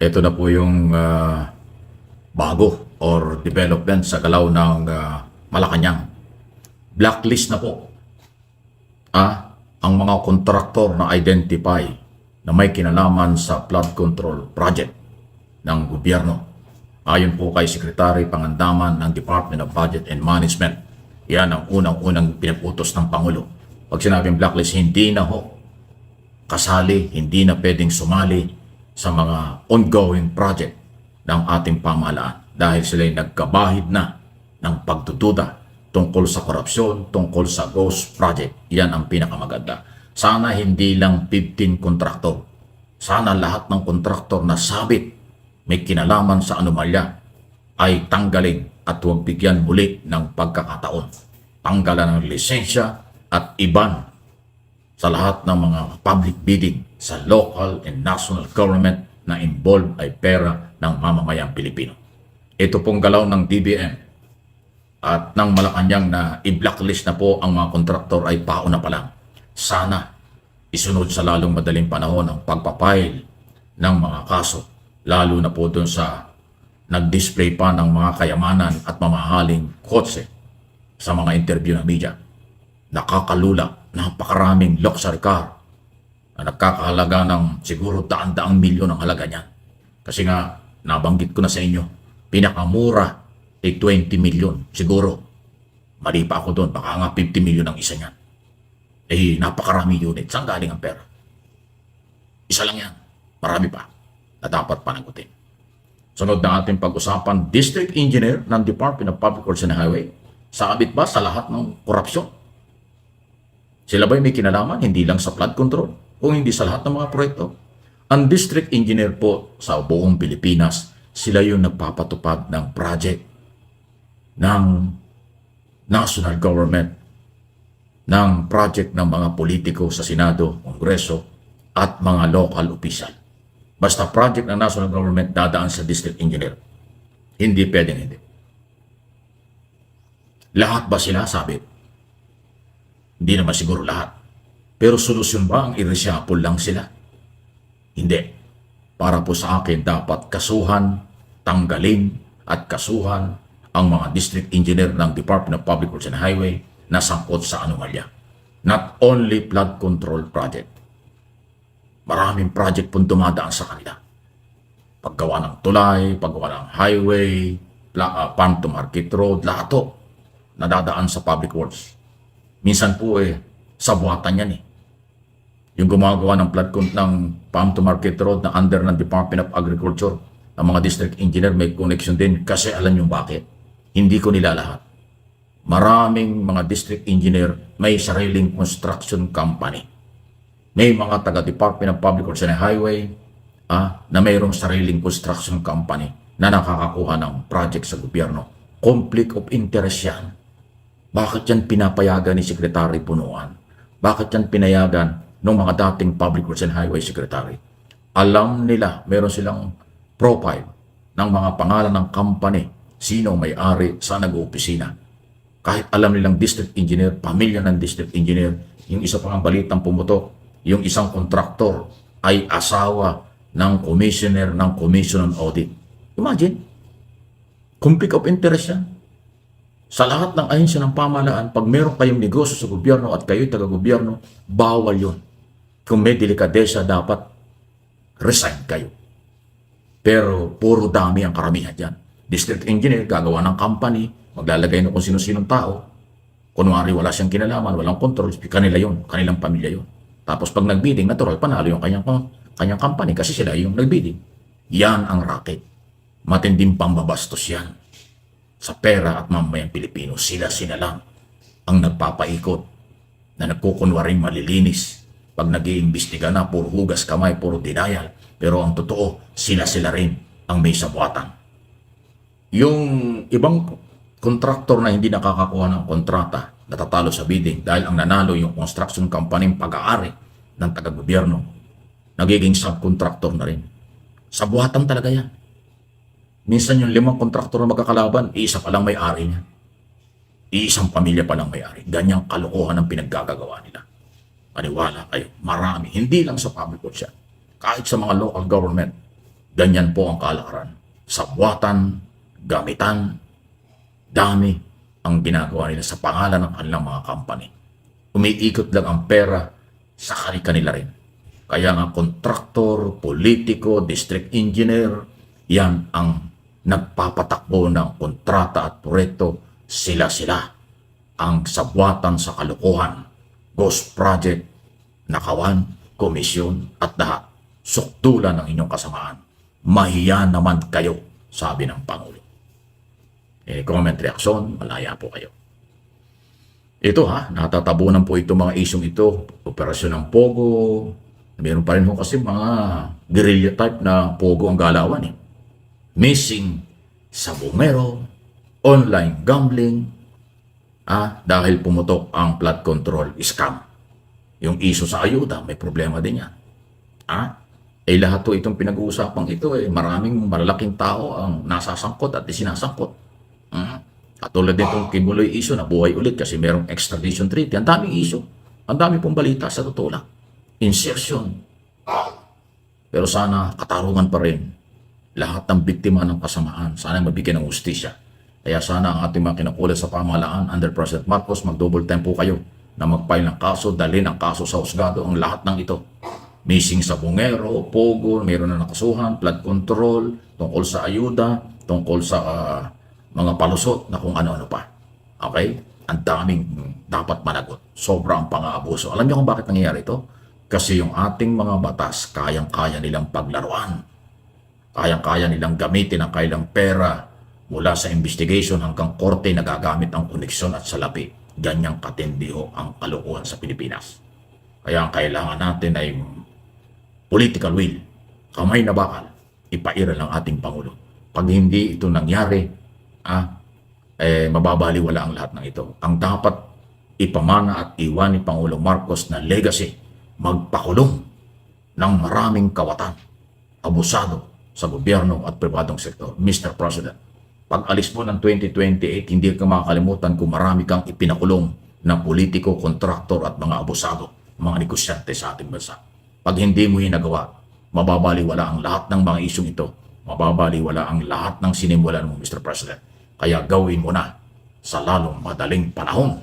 ito na po yung ah, bago or development sa galaw ng ah, Malacanang. Blacklist na po ah, ang mga kontraktor na identify na may kinalaman sa flood control project ng gobyerno. Ayon po kay Secretary Pangandaman ng Department of Budget and Management, yan ang unang-unang pinaputos ng Pangulo. Pag sinabing blacklist, hindi na ho kasali, hindi na pwedeng sumali sa mga ongoing project ng ating pamahalaan dahil sila'y nagkabahid na ng pagdududa tungkol sa korupsyon, tungkol sa ghost project. Yan ang pinakamaganda. Sana hindi lang 15 kontraktor. Sana lahat ng kontraktor na sabit may kinalaman sa anomalya ay tanggalin at huwag bigyan muli ng pagkakataon. Tanggalan ng lisensya at iban sa lahat ng mga public bidding sa local and national government na involved ay pera ng mamamayang Pilipino. Ito pong galaw ng DBM at ng Malacanang na i-blacklist na po ang mga kontraktor ay pauna pa lang. Sana isunod sa lalong madaling panahon ang pagpapile ng mga kaso, lalo na po doon sa nag-display pa ng mga kayamanan at mamahaling kotse sa mga interview ng media nakakalula, napakaraming luxury car na nagkakahalaga ng siguro daan-daang milyon ang halaga niyan. Kasi nga, nabanggit ko na sa inyo, pinakamura ay 20 milyon siguro. Mali pa ako doon, baka nga 50 milyon ang isa niyan. Eh, napakarami unit. Saan galing ang pera? Isa lang yan. Marami pa na dapat panagutin. Sunod na ating pag-usapan, District Engineer ng Department of Public Works and Highway. Sabit ba sa lahat ng korupsyon? Sila ba'y may kinalaman hindi lang sa flood control o hindi sa lahat ng mga proyekto? Ang district engineer po sa buong Pilipinas, sila yung nagpapatupad ng project ng national government, ng project ng mga politiko sa Senado, Kongreso, at mga local official. Basta project ng national government dadaan sa district engineer. Hindi pwedeng hindi. Lahat ba sila sabit? Hindi naman siguro lahat. Pero solusyon ba ang iresapol lang sila? Hindi. Para po sa akin dapat kasuhan, tanggalin at kasuhan ang mga district engineer ng Department of Public Works and Highway na sangkot sa anomalya. Not only flood control project. Maraming project pong dumadaan sa kanila. Paggawa ng tulay, paggawa ng highway, uh, farm to market road, lahat to nadadaan sa public works. Minsan po eh, sa buhatan yan eh. Yung gumagawa ng flood con- ng farm to market road na under ng Department of Agriculture, ang mga district engineer may connection din kasi alam yung bakit. Hindi ko nila lahat. Maraming mga district engineer may sariling construction company. May mga taga Department of Public Works and Highway ah, na mayroong sariling construction company na nakakakuha ng project sa gobyerno. Conflict of interest yan. Bakit yan pinapayagan ni Secretary Punuan? Bakit yan pinayagan ng mga dating Public Works and Highway Secretary? Alam nila, meron silang profile ng mga pangalan ng company, sino may-ari, saan nag-opisina. Kahit alam nilang district engineer, pamilya ng district engineer, yung isa pang balitang pumutok, yung isang kontraktor ay asawa ng commissioner ng Commission on Audit. Imagine, conflict of interest yan. Sa lahat ng ahensya ng pamahalaan, pag meron kayong negosyo sa gobyerno at kayo'y taga-gobyerno, bawal yun. Kung may delikadesa, dapat resign kayo. Pero puro dami ang karamihan dyan. District engineer, gagawa ng company, maglalagay ng kung sino-sinong tao. Kunwari wala siyang kinalaman, walang control, kanila yon, kanilang pamilya yon. Tapos pag nagbidding, natural, panalo yung kanyang, kanyang company kasi sila yung nagbidding. Yan ang racket. Matinding pambabastos yan sa pera at mamayang Pilipino. Sila-sila lang ang nagpapaikot na nagkukunwaring malilinis. Pag nag iimbestiga na, puro hugas kamay, puro denial. Pero ang totoo, sila-sila rin ang may sabuatan. Yung ibang kontraktor na hindi nakakakuha ng kontrata, natatalo sa bidding dahil ang nanalo yung construction company pag-aari ng taga-gobyerno, nagiging subcontractor na rin. Sabuatan talaga yan. Minsan yung limang kontraktor na magkakalaban, isa pa lang may-ari niya. Iisang pamilya pa lang may-ari. Ganyang kalokohan ang pinaggagawa nila. Maniwala kayo, marami. Hindi lang sa public works yan. Kahit sa mga local government, Ganyan po ang kalakaran. Sabwatan, gamitan, dami ang ginagawa nila sa pangalan ng kanilang mga company. Umiikot lang ang pera sa kanila rin. Kaya nga kontraktor, politiko, district engineer, yan ang nagpapatakbo ng kontrata at proyekto. Sila-sila ang sabwatan sa kalukuhan, ghost project, nakawan, komisyon at lahat. Sukdulan ng inyong kasamaan. Mahiya naman kayo, sabi ng Pangulo. Eh, comment reaction, malaya po kayo. Ito ha, natatabunan po ito mga isyong ito. Operasyon ng Pogo. Meron pa rin ho kasi mga guerrilla type na Pogo ang galawan eh. Missing sa bumero, online gambling, ah, dahil pumutok ang flood control scam. Yung iso sa ayuda, may problema din yan. Ah, eh lahat to itong pinag-uusapang ito eh, maraming malalaking tao ang nasasangkot at isinasangkot. Mm. Katulad nitong Kibuloy issue na buhay ulit kasi merong extradition treaty. Ang daming issue. Ang dami pong balita sa totoo lang. Insertion. Pero sana katarungan pa rin lahat ng biktima ng kasamaan. Sana mabigyan ng ustisya. Kaya sana ang ating mga kinukulit sa pamahalaan under President Marcos mag-double tempo kayo na mag-file ng kaso, dalhin ang kaso sa husgado ang lahat ng ito. Missing sa bungero, pogo, mayroon na nakasuhan, flood control, tungkol sa ayuda, tungkol sa ah, mga palusot na kung ano-ano pa. Okay? Ang daming dapat managot. Sobra ang pang-aabuso. Alam niyo kung bakit nangyayari ito? Kasi yung ating mga batas, kayang-kaya nilang paglaruan. Kayang-kaya nilang gamitin ang kailang pera mula sa investigation hanggang korte na gagamit ang koneksyon at salapi. Ganyang katindi ho ang kalukuhan sa Pilipinas. Kaya ang kailangan natin ay political will, kamay na bakal, ipairal ng ating Pangulo. Pag hindi ito nangyari, ah, eh, mababaliwala ang lahat ng ito. Ang dapat ipamana at iwan ni Pangulong Marcos na legacy, magpakulong ng maraming kawatan, abusado sa gobyerno at pribadong sektor. Mr. President, pag alis mo ng 2028, hindi ka makakalimutan kung marami kang ipinakulong na politiko, kontraktor at mga abusado, mga negosyante sa ating bansa. Pag hindi mo yung nagawa, mababaliwala ang lahat ng mga isyong ito. Mababaliwala ang lahat ng sinimulan mo, Mr. President. Kaya gawin mo na sa lalong madaling panahon.